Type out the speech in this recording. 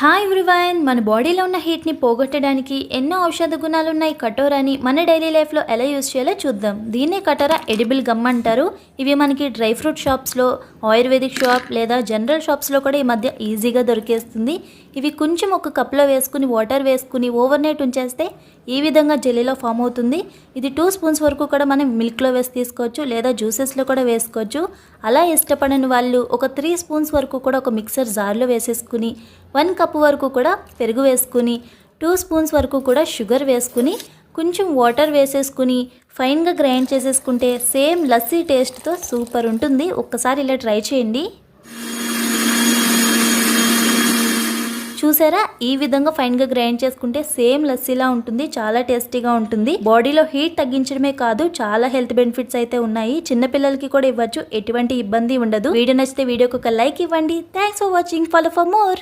Hi everyone మన బాడీలో ఉన్న హీట్ని పోగొట్టడానికి ఎన్నో ఔషధ గుణాలు ఉన్నాయి కటోరాని మన డైలీ లైఫ్లో ఎలా యూస్ చేయాలో చూద్దాం. దీన్నే కటోరా ఎడిబుల్ గమ్ అంటారు. ఇవి మనకి డ్రై ఫ్రూట్ షాప్స్లో ఆయుర్వేదిక్ షాప్ లేదా జనరల్ షాప్స్లో కూడా ఈ మధ్య ఈజీగా దొరికేస్తుంది. ఇవి కొంచెం ఒక కప్లో వేసుకుని వాటర్ వేసుకుని ఓవర్ నైట్ ఉంచేస్తే ఈ విధంగా జెల్లీలో ఫామ్ అవుతుంది. ఇది టూ స్పూన్స్ వరకు కూడా మనం మిల్క్లో వేసి తీసుకోవచ్చు లేదా జ్యూసెస్లో కూడా వేసుకోవచ్చు. అలా ఇష్టపడని వాళ్ళు ఒక త్రీ స్పూన్స్ వరకు కూడా ఒక మిక్సర్ జార్లో వేసేసుకుని వన్ కప్ వరకు కూడా పెరుగు వేసుకుని టూ స్పూన్స్ వరకు కూడా షుగర్ వేసుకుని కొంచెం వాటర్ వేసేసుకుని ఫైన్గా గ్రైండ్ చేసేసుకుంటే సేమ్ లస్సీ టేస్ట్తో సూపర్ ఉంటుంది. ఒక్కసారి ఇలా ట్రై చేయండి. చూసారా? ఈ విధంగా ఫైన్గా గ్రైండ్ చేసుకుంటే సేమ్ లస్సీలా ఉంటుంది చాలా టేస్టీగా ఉంటుంది. బాడీలో హీట్ తగ్గించడమే కాదు చాలా హెల్త్ బెనిఫిట్స్ అయితే ఉన్నాయి. చిన్న పిల్లలకి కూడా ఇవ్వచ్చు ఎటువంటి ఇబ్బంది ఉండదు. వీడియో నచ్చితే వీడియోకి ఒక లైక్ ఇవ్వండి. Thanks for watching follow for more